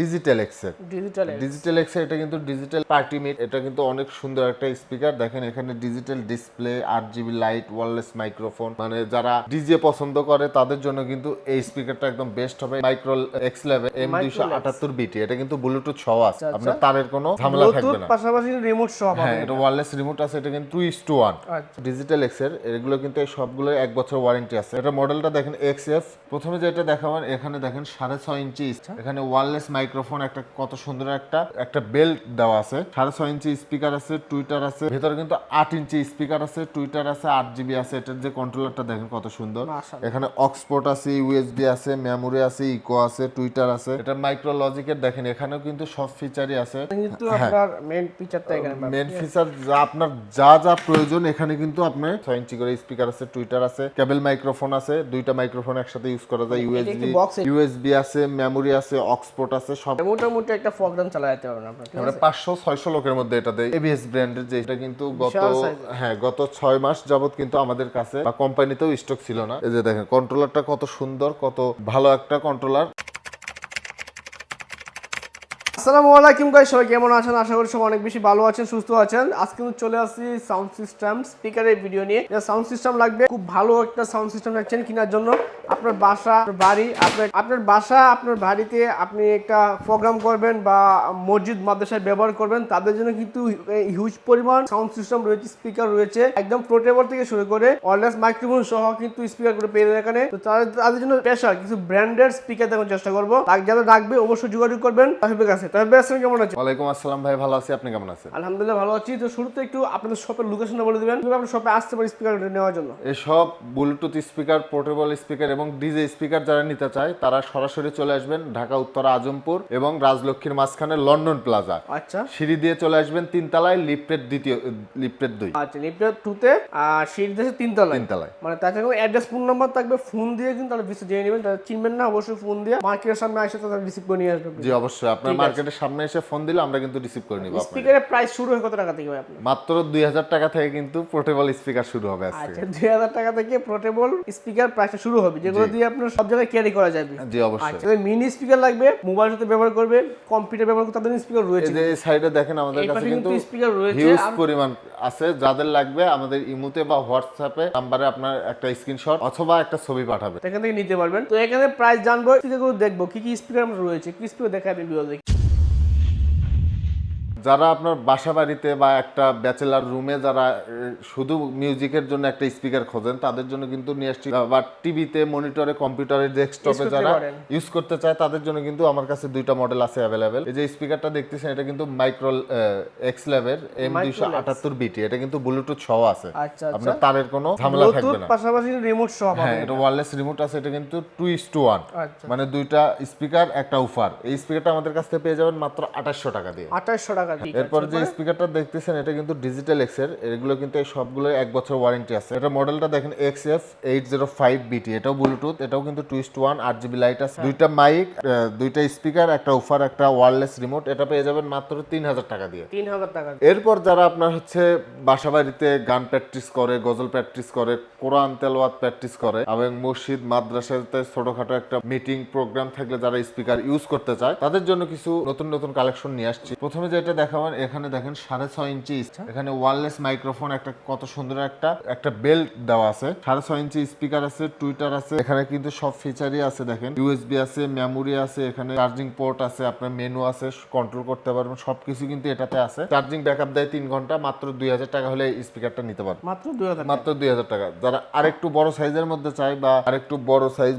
Digital এক্সের digital এটা কিন্তু ডিজিটাল পার্টি মিট এটা কিন্তু অনেক সুন্দর একটা স্পিকার দেখেন এখানে ডিজিটাল ডিসপ্লে আট জিবি লাইট ওয়ারলেস মাইক্রোফোন মানে যারা ডিজে পছন্দ করে তাদের জন্য কিন্তু এই স্পিকারটা একদম বেস্ট হবে। মাইক্রো এক্স লেভেল এম দুইশো আটাত্তর বিটি এটা কিন্তু ব্লুটুথ সহ আছে। আপনার তারের কোনো ঝামেলা থাকবে না। পাশাপাশি রিমোট সহ হ্যাঁ এটা ওয়ারলেস রিমোট আছে এটা কিন্তু টু ইস টু ওয়ান আচ্ছা। ডিজিটাল এক্সের এগুলো কিন্তু এই সবগুলো এক বছর ওয়ারেন্টি আছে। এটা মডেলটা দেখেন এক্স এফ প্রথমে যেটা দেখাবেন এখানে দেখেন সাড়ে ছয় ইঞ্চি এখানে ওয়ারলেস মাইক্রোফোন একটা কত সুন্দর একটা একটা বেল্ট দেওয়া আছে। সাড়ে ছয় ইঞ্চি স্পিকার আছে টুইটার আছে ভেতরে কিন্তু আট ইঞ্চি স্পিকার আছে টুইটার আছে আট জিবি আছে। এটার যে কন্ট্রোলারটা দেখেন কত সুন্দর। এখানে অক্সপোর্ট আছে ইউএসবি আছে মেমোরি আছে ইকো আছে টুইটার আছে। এটা মাইক্রো লজিকের দেখেন এখানেও কিন্তু সব ফিচারই আছে। কিন্তু আপনার মেইন ফিচারটা এখানে পাবেন। মেন ফিচার যা আপনার যা যা প্রয়োজন এখানে কিন্তু আপনার ছয় ইঞ্চি করে স্পিকার আছে টুইটার আছে কেবল মাইক্রোফোন আছে দুইটা মাইক্রোফোন একসাথে ইউজ করা যায় ইউএসবি ইউএসবি আছে মেমোরি আছে অক্সপোর্ট আছে সব মোটামুটি একটা প্রোগ্রাম চালাতে পারবেন আপনার আমরা পাঁচশো ছয়শো লোকের মধ্যে এটা দেয় এবিএস ব্র্যান্ডের যে এটা কিন্তু গত। হ্যাঁ গত ছয় মাস যাবত কিন্তু আমাদের কাছে বা কোম্পানিতেও স্টক ছিল না। এই যে দেখেন কন্ট্রোলারটা কত সুন্দর কত ভালো একটা কন্ট্রোলার আসসালামু আলাইকুম গাইস সবাই কেমন আছেন? আশা করি সবাই অনেক বেশি ভালো আছেন সুস্থ আছেন। আজকে আমি চলে আসছি সাউন্ড সিস্টেম স্পিকারের ভিডিও নিয়ে। সাউন্ড সিস্টেম লাগবে খুব ভালো একটা সাউন্ড সিস্টেম চাচ্ছেন কেনার জন্য। আপনার বাসা বাড়ি আপনার আপনার বাসা আপনার বাড়িতে আপনি একটা প্রোগ্রাম করবেন বা মসজিদ মাদ্রাসায় ব্যবহার করবেন তাদের জন্য কিন্তু হিউজ পরিমাণ সাউন্ড সিস্টেম রয়েছে স্পিকার রয়েছে একদম পোর্টেবল থেকে শুরু করে ওয়ারলেস মাইক্রোফোন সহ কিন্তু স্পিকার করে পেয়ে এখানে। তো তাদের জন্য স্পেশাল কিছু ব্র্যান্ডেড স্পিকার দেখার চেষ্টা করব। যারা রাখবে অবশ্যই যোগাযোগ করবেন। তাহিবের কাছে। তাহিব আসসালাম কেমন আছে ওয়ালাইকুম আসসালাম ভাই ভালো আছি আপনি কেমন আছেন? আলহামদুলিল্লাহ ভালো আছি। তো শুরুতে একটু আপনাদের শপের লোকেশনটা বলে দিবেন। আপনার শপে আসতে পারি স্পিকার নেওয়ার জন্য? এসব ব্লুটুথ স্পিকার পোর্টেবল স্পিকার এবং ডিজে স্পিকার যারা নিতে চায় তারা সরাসরি চলে আসবেন ঢাকা উত্তরা আজমপুর এবং রাজলক্ষ্মীর মাঝখানে লন্ডন প্লাজা। আচ্ছা। সিঁড়ি দিয়ে চলে আসবেন তিনতলায় লিফটের দ্বিতীয় লিফটের দুই। আচ্ছা লিফটের টুতে আর সিট দেশে তিনতলায়? তিনতলায়। মানে তাছাড়া কোনো অ্যাড্রেস ফোন নাম্বার থাকবে ফোন দিয়ে কিন্তু তারা বিসি জেনে নেবেন। তারা চিনবেন না অবশ্যই ফোন দিয়ে মার্কেটের সামনে আসে তারা রিসিভ করে নিয়ে আসবেন জি অবশ্যই। আপনার মার্কেটের সামনে এসে ফোন দিলে আমরা কিন্তু রিসিভ করে নিব স্পিকারের প্রাইস শুরু হয় কত টাকা থেকে ভাই আপনার? মাত্র দুই হাজার টাকা থেকে কিন্তু পোর্টেবল স্পিকার শুরু হবে আজকে। আচ্ছা দুই হাজার টাকা থেকে পোর্টেবল স্পিকার প্রাইসটা শুরু হবে। যেগুলো দিয়ে আপনার সব জায়গায় ক্যারি করা যাবে। জি অবশ্যই। আচ্ছা মিনি স্পিকার লাগবে মোবাইল সাথে ব্যবহার করবে কম্পিউটার ব্যবহার করতে আপনাদের স্পিকার রয়েছে এই যে সাইডে দেখেন আমাদের কাছে কিন্তু স্পিকার রয়েছে হিউজ পরিমাণ আছে যাদের লাগবে আমাদের ইমুতে বা হোয়াটসঅ্যাপে নাম্বারে আপনার একটা স্ক্রিনশট অথবা একটা ছবি পাঠাবে এখান থেকে নিতে পারবেন। তো এখানে প্রাইস জানব স্পিকারগুলো দেখব কি কি স্পিকার রয়েছে কি স্পিকার দেখাবেন বিভাগ যারা আপনার বাসা বাড়িতে বা একটা ব্যাচেলার রুমে যারা শুধু মিউজিকের জন্য একটা স্পিকার খোঁজেন তাদের জন্য কিন্তু নিয়ে আসছি। বা টিভিতে মনিটরে কম্পিউটারে ডেস্কটপে যারা ইউজ করতে চায় তাদের জন্য কিন্তু আমার কাছে দুইটা মডেল আছে অ্যাভেলেবেল এই যে স্পিকারটা দেখতেছেন এটা কিন্তু মাইক্রো এক্স লেভের এম দুইশো আটাত্তর বিটি এটা কিন্তু ব্লুটুথ সহ আছে। আচ্ছা আপনার তারের কোনো ঝামেলা থাকবে না। পাশাপাশি রিমোট সহ হ্যাঁ এটা ওয়্যারলেস রিমোট আছে এটা কিন্তু টু ইস টু ওয়ান আচ্ছা। মানে দুইটা স্পিকার একটা উফার এই স্পিকারটা আমাদের কাছ থেকে পেয়ে যাবেন মাত্র আঠাশশো টাকা দিয়ে। আঠাশশো টাকা এরপর যে স্পিকারটা দেখতেছেন এটা কিন্তু ডিজিটাল এক্সের। এগুলো কিন্তু এই সবগুলো এক বছর ওয়ারেন্টি আছে। এটা মডেলটা দেখেন X F eight zero five BT এটাও ব্লুটুথ এটাও কিন্তু টুইস্ট ওয়ান আট জিবি লাইট আছে। দুইটা মাইক দুইটা স্পিকার একটা উফার একটা ওয়ারলেস রিমোট এটা পেয়ে যাবেন মাত্র তিন হাজার টাকা দিয়ে। তিন হাজার টাকা এরপর যারা আপনার হচ্ছে বাসা বাড়িতে গান প্র্যাকটিস করে গজল প্র্যাকটিস করে কোরআন তেলাওয়াত প্র্যাকটিস করে এবং মসজিদ মাদ্রাসাতে ছোটখাটো একটা মিটিং প্রোগ্রাম থাকলে যারা স্পিকার ইউজ করতে চায় তাদের জন্য কিছু নতুন নতুন কালেকশন নিয়ে আসছি। প্রথমে যেটা দেখাবেন এখানে দেখেন সাড়ে ছয় ইঞ্চি এখানে ওয়ারলেস মাইক্রোফোন একটা কত সুন্দর একটা একটা বেল্ট দেওয়া আছে। সাড়ে ছয় ইঞ্চি স্পিকার আছে টুইটার আছে। এখানে কিন্তু সব ফিচারই আছে দেখেন। ইউএসবি আছে মেমোরি আছে এখানে চার্জিং পোর্ট আছে আপনার মেনু আছে কন্ট্রোল করতে পারবেন সবকিছু কিন্তু এটাতে আছে। চার্জিং ব্যাকআপ দেয় তিন ঘণ্টা মাত্র দুই হাজার টাকা হলে স্পিকারটা নিতে পারবেন। মাত্র দুই হাজার মাত্র দুই হাজার টাকা। যারা আরেকটু বড় সাইজের মধ্যে চায় বা আরেকটু বড় সাইজ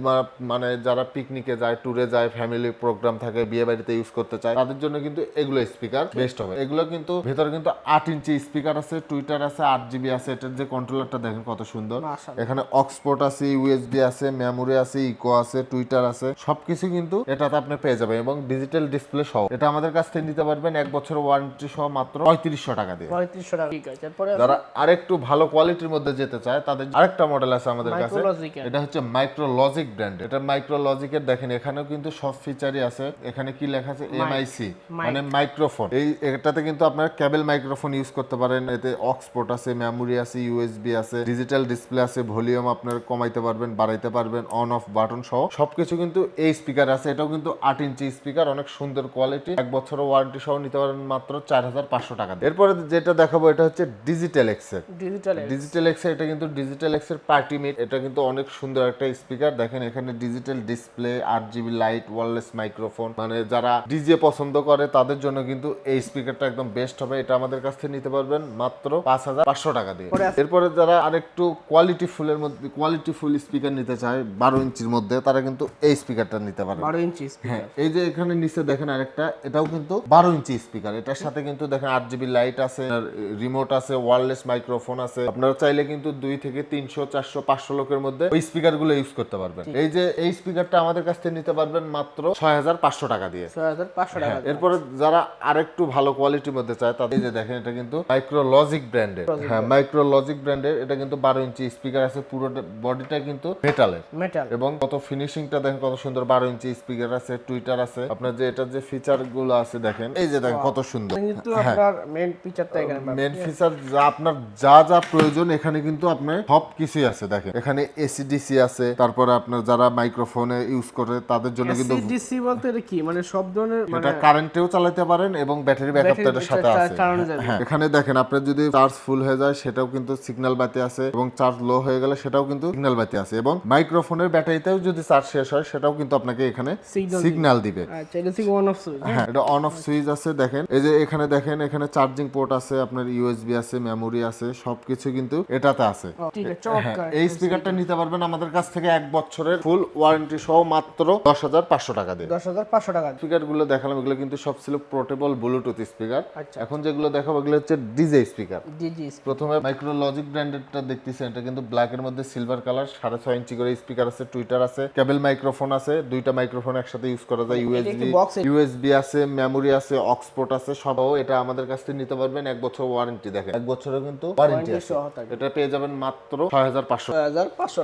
মানে যারা পিকনিকে যায় ট্যুরে যায় ফ্যামিলি প্রোগ্রাম থাকে বিয়ে বাড়িতে ইউজ করতে চায় তাদের জন্য কিন্তু এগুলো স্পিকার বেস্ট হবে। এগুলো কিন্তু ভেতরে কিন্তু আট ইঞ্চি স্পিকার আছে টুইটার আছে আট জিবি আছে এটার যে কন্ট্রোলারটা দেখেন কত সুন্দর। এখানে অক্সপোর্ট আছে ইউএসবি আছে মেমোরি আছে ইকো আছে টুইটার আছে সবকিছু কিন্তু এটাতে আপনি পেয়ে যাবেন এবং ডিজিটাল ডিসপ্লে সহ। এটা আমাদের কাছ থেকে নিতে পারবেন এক বছর ওয়ারেন্টি সহ মাত্র পঁয়ত্রিশশো টাকা দিয়ে। পঁয়ত্রিশশো টাকা ঠিক আছে। যারা আরেকটু ভালো কোয়ালিটির মধ্যে যেতে চায় তাদের আরেকটা মডেল আছে আমাদের কাছে। এটা হচ্ছে মাইক্রোলজিক ব্র্যান্ড এটা মাইক্রো মাইক্রোলজিকের দেখেন এখানেও কিন্তু সব ফিচারই আছে। এখানে কি লেখা আছে? এমআইসি মানে মাইক্রোফোন এই এটাতে কিন্তু আপনার ক্যাবেল মাইক্রোফোন ইউজ করতে পারেন। এতে অক্সপোর্ট আছে মেমোরি আছে ইউএসবি আছে ডিজিটাল ডিসপ্লে আছে ভলিউম আপনার কমাইতে পারবেন বাড়াইতে পারবেন অন অফ বাটন সহ। সবকিছু কিন্তু এই স্পিকার আছে। এটাও কিন্তু আট ইঞ্চি স্পিকার অনেক সুন্দর কোয়ালিটি এক বছরের ওয়ারেন্টি সহ নিতে পারেন মাত্র চার হাজার পাঁচশো টাকা এরপরে যেটা দেখাবো এটা হচ্ছে ডিজিটাল এক্সের ডিজিটাল ডিজিটাল এক্স এটা কিন্তু ডিজিটাল এক্সের পার্টি মিট এটা কিন্তু অনেক সুন্দর একটা স্পিকার দেখেন এখানে ডিজিটাল ডিসপ্লে আট জিবি লাইট ওয়ারলেস মাইক্রোফোন মানে যারা ডিজে পছন্দ করে তাদের জন্য কিন্তু এই স্পিকারটা একদম বেস্ট হবে এটা আমাদের কাছ থেকে নিতে পারবেন মাত্র পাঁচ হাজার পাঁচশো টাকা দিয়ে। এরপরে যারা আরেকটু কোয়ালিটি ফুলের মধ্যে কোয়ালিটি ফুল স্পিকার নিতে চায় বারো ইঞ্চির মধ্যে তারা কিন্তু এই স্পিকারটা নিতে পারে বারো ইঞ্চি হ্যাঁ এই যে এখানে নিচে দেখেন আরেকটা এটাও কিন্তু বারো ইঞ্চি স্পিকার এটার সাথে কিন্তু দেখেন আট জিবি লাইট আছে রিমোট আছে ওয়ারলেস মাইক্রোফোন আছে। আপনারা চাইলে কিন্তু দুই থেকে তিনশো চারশো পাঁচশো লোকের মধ্যে ওই স্পিকারগুলো ইউজ করতে পারবেন। এই যে এই স্পিকারটা আমাদের কাছ থেকে নিতে পারবেন মাত্র ছয় হাজার পাঁচশো টাকা দিয়ে। ছয় হাজার পাঁচশো টাকা এরপরে যারা আরেকটু ভালো কোয়ালিটির মধ্যে চায় তাদের যে দেখেন এটা কিন্তু মাইক্রোলজিক ব্র্যান্ডের হ্যাঁ মাইক্রোলজিক ব্র্যান্ডের এটা কিন্তু বারো ইঞ্চি স্পিকার আছে পুরো বডিটা কিন্তু মেটালের মেটাল এবং কত ফিনিশিংটা দেখেন কত সুন্দর বারো ইঞ্চি স্পিকার আছে টুইটার আছে। আপনার যে এটার যে ফিচারগুলো আছে দেখেন এই যে দেখেন কত সুন্দর। কিন্তু আপনার মেন ফিচারটা এখানে মেন ফিচার যা আপনার যা যা প্রয়োজন এখানে কিন্তু আপনার সব কিছুই আছে দেখেন। এখানে এসিডিসি আছে তারপরে আপনার যারা মাইক্রোফোনে ইউজ করে তাদের জন্য কিন্তু এসিডিসি বলতে এটা কি? মানে সব ধরনের মানে এটা কারেন্টেও চালাতে পারেন এবং ব্যাটারি ব্যাকআপ Battery এটার সাথে আছে। হ্যাঁ। এখানে দেখেন আপনার যদি চার্জ ফুল হয়ে যায় সেটাও কিন্তু সিগন্যাল বাতি আছে এবং চার্জ লো হয়ে গেলে সেটাও কিন্তু সিগন্যাল বাতি আছে এবং মাইক্রোফোনের ব্যাটারিতেও যদি চার্জ শেষ হয় সেটাও কিন্তু আপনাকে এখানে সিগন্যাল দিবে। আচ্ছা অফ হ্যাঁ এটা অন অফ সুইচ আছে দেখেন। এই যে এখানে দেখেন এখানে চার্জিং পোর্ট আছে আপনার ইউএসবি আছে মেমোরি আছে সবকিছু কিন্তু এটাতে আছে। ঠিক আছে হ্যাঁ এই স্পিকারটা নিতে পারবেন আমাদের কাছ থেকে এক বছরের ফুল ওয়ারেন্টি সহ মাত্র দশ হাজার পাঁচশো টাকা দিয়ে। দশ হাজার পাঁচশো টাকা স্পিকারগুলো দেখালাম এগুলো কিন্তু সব ছিল পোর্টেবল ব্লুটুথ স্পিকার আচ্ছা। এখন যেগুলো দেখাবো এগুলো হচ্ছে ডিজে স্পিকার প্রথমে মাইক্রোলজিক ব্র্যান্ডেরটা দেখতেছেন এটা কিন্তু ব্ল্যাক এর মধ্যে সিলভার কালার সাড়ে ছয় ইঞ্চি করে স্পিকার আছে টুইটার আছে কেবল মাইক্রোফোন আছে দুইটা মাইক্রোফোন একসাথে ইউজ করা যায় ইউএসবি ইউএসবি আছে মেমোরি আছে অক্সপোর্ট আছে সবও এটা আমাদের কাছ থেকে নিতে পারবেন এক বছর ওয়ারেন্টি দেখেন। এক বছরের কিন্তু ওয়ারেন্টি আছে। এটা পেয়ে যাবেন মাত্র ছয় হাজার পাঁচশো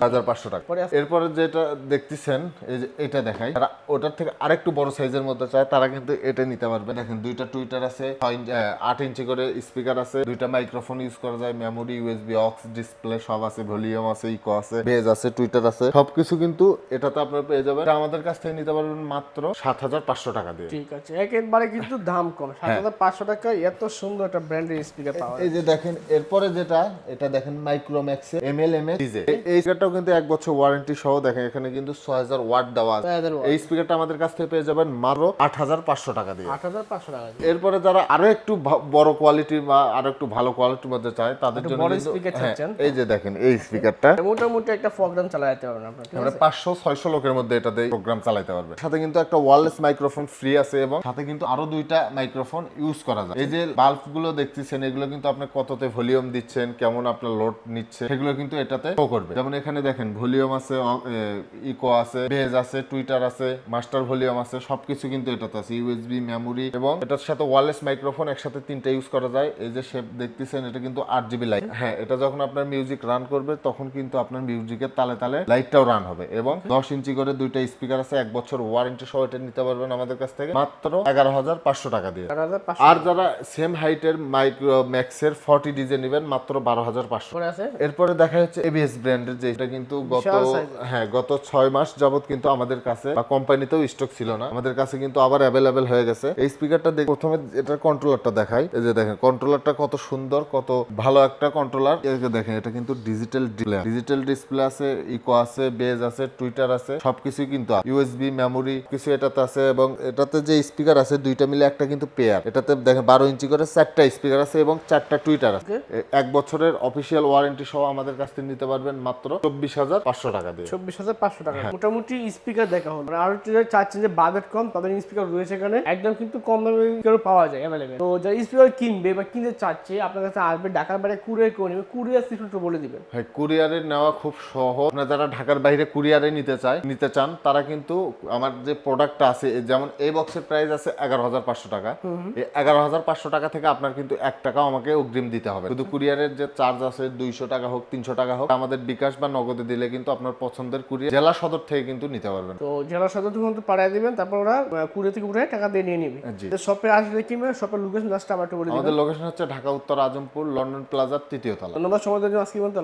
হাজার পাঁচশো টাকা। পরে এরপরে যেটা দেখতেছেন এই যে এটা দেখাই ওটার থেকে আরেকটু বড় সাইজের মধ্যে চায় তারা কিন্তু এটা নিতে পারবে। দেখেন দুইটা টুইটার আছে ইঞ্চি- আহ, আট ইঞ্চি করে স্পিকার আছে দুইটা মাইক্রোফোন ইউজ করা যায় মেমোরি ইউএসবি অক্স ডিসপ্লে সব আছে ভলিউম আছে ইকো আছে বেজ আছে টুইটার আছে সবকিছু কিন্তু এটাতে আপনারা পেয়ে যাবেন। আমাদের কাছ থেকে নিতে পারবেন মাত্র সাত হাজার পাঁচশো টাকা দিয়ে। ঠিক আছে একেবারে কিন্তু দাম কম সাত হ্যাঁ। হাজার পাঁচশো টাকা এত সুন্দর একটা ব্র্যান্ডের স্পিকার পাওয়া এই যে দেখেন এরপরে যেটা এটা দেখেন Micromax M L M DJ এই স্পিকারটাও কিন্তু এক বছর ওয়ারেন্টি সহ দেখেন এখানে কিন্তু ছয় হাজার ওয়াট দেওয়া আছে। 6000 এই স্পিকারটা আমাদের কাছ থেকে পেয়ে যাবেন মাত্র আট হাজার পাঁচশো টাকা দিয়ে। আট হাজার পাঁচশো টাকা দিয়ে। এরপরে যারা আরও একটু বড় কোয়ালিটি বা আরও একটু ভালো কোয়ালিটির মধ্যে চায় তাদের জন্য বড় speaker হ্যাঁ, চাচ্ছেন? এই যে দেখেন এই স্পিকারটা মোটামুটি একটা প্রোগ্রাম চালা যেতে পারবেন আপনার আমরা আছে? পাঁচশো ছয়শো লোকের মধ্যে এটাতে প্রোগ্রাম চালাতে পারবে। সাথে কিন্তু একটা ওয়ারলেস মাইক্রোফোন ফ্রি আছে এবং সাথে কিন্তু আরও দুইটা মাইক্রোফোন ইউজ করা যায়। এই যে বাল্বগুলো দেখতেছেন এগুলো কিন্তু আপনি কততে ভলিউম দিচ্ছেন কেমন আপনার লোড নিচ্ছে সেগুলো কিন্তু এটাতে শো করবে। যেমন এখানে দেখেন ভলিউম আছে ইকো আছে বেজ আছে টুইটার আছে মাস্টার ভলিউম আছে সবকিছু কিন্তু এটাতে আছে ইউএসবি মেমোরি এবং এটার সাথে ওয়ারলেস মাইক্রোফোন একসাথে তিনটা ইউজ করা যায়। এই যে শেপ দেখতেছেন এটা কিন্তু আট জিবি লাইট হ্যাঁ এটা যখন আপনার মিউজিক রান করবে তখন কিন্তু আপনার মিউজিকের তালে তালে লাইটটাও রান হবে এবং দশ ইঞ্চি করে দুইটা স্পিকার আছে এক বছর ওয়ারেন্টি সহ এটা নিতে পারবেন আমাদের কাছ থেকে। মাত্র এগারো হাজার পাঁচশো টাকা দিয়ে। আর যারা সেম হাইটের মাইক্রো ম্যাক্সের ফর্টি ডিজে নেবেন মাত্র বারো হাজার পাঁচশো। আছে? এরপরে দেখা যাচ্ছে এবিএস ব্র্যান্ডের যে এটা কিন্তু গত। হ্যাঁ গত ছয় মাস যাবত কিন্তু আমাদের কাছে বা কোম্পানিতেও স্টক ছিল না। আমাদের কাছে কিন্তু আবার অ্যাভেলেবেল হয়ে গেছে। এই স্পিকারটা দেখ প্রথমে এটার কন্ট্রোলারটা দেখাই। এই যে দেখেন কন্ট্রোলারটা কত সুন্দর কত ভালো একটা কন্ট্রোলার দেখেন এটা কিন্তু ডিজিটাল ডিসপ্লে ডিজিটাল ডিসপ্লে আছে ইকো আছে বেজ আছে টুইটার আছে সবকিছু কিন্তু ইউএসবি মেমোরি কিছু এটাতে আছে এবং এটাতে যে স্পিকার আছে দুইটা মিলে একটা কিন্তু পেয়ার এটাতে দেখেন বারো ইঞ্চি করে চারটা স্পিকার আছে এবং চারটা টুইটার আছে। এক বছরের অফিসিয়াল ওয়ারেন্টি সহ আমাদের কাছ থেকে নিতে পারবেন মাত্র চব্বিশ হাজার পাঁচশো টাকা দিয়ে। চব্বিশ হাজার পাঁচশো টাকা। হ্যাঁ। মোটামুটি স্পিকার দেখা হলো। আর একটু যারা চাচ্ছেন যে বাজেট কম তাদের স্পিকার রয়েছে এখানে। একদম কিন্তু কম দামে স্পিকার পাওয়া যায় অ্যাভেলেবেল তো যারা স্পিকার কিনবে বা কিনতে চাচ্ছে আপনার কাছে আসবে ঢাকার বাইরে কুরিয়ার করে নেবে কুরিয়ার সিস্টেম একটু বলে দিবেন। হ্যাঁ কুরিয়ারে নেওয়া খুব সহজ। আপনারা যারা ঢাকার বাইরে কুরিয়ারে নিতে চায় নিতে চান তারা কিন্তু আমার যে প্রোডাক্টটা আছে যেমন এই বক্সের প্রাইস আছে এগারো হাজার পাঁচশো টাকা। এই এগারো হাজার পাঁচশো টাকা থেকে আপনার কিন্তু এক টাকাও আমাকে অগ্রিম দিতে হবে। শুধু কুরিয়ারের যে চার্জ আছে দুইশো টাকা হোক তিনশো টাকা হোক আমাদের বিকাশ বা নগদে দিলে কিন্তু আপনার পছন্দের কুরিয়ার জেলা সদর থেকে কিন্তু নিতে পারবেন। তো জেলা সদর থেকে কিন্তু পাঠিয়ে দিবেন তারপর ওরা কুরিয়ার থেকে উঠে টাকা দিয়ে নিয়ে নিবে। শপে আসলে ভাই শপের লোকেশন লাস্ট আবার একটু বলে দিবেন। আমাদের লোকেশন হচ্ছে ঢাকা উত্তর আজমপুর লন্ডন প্লাজার তৃতীয় তলা। ধন্যবাদ সময় দেওয়ার জন্য আজকে বলতে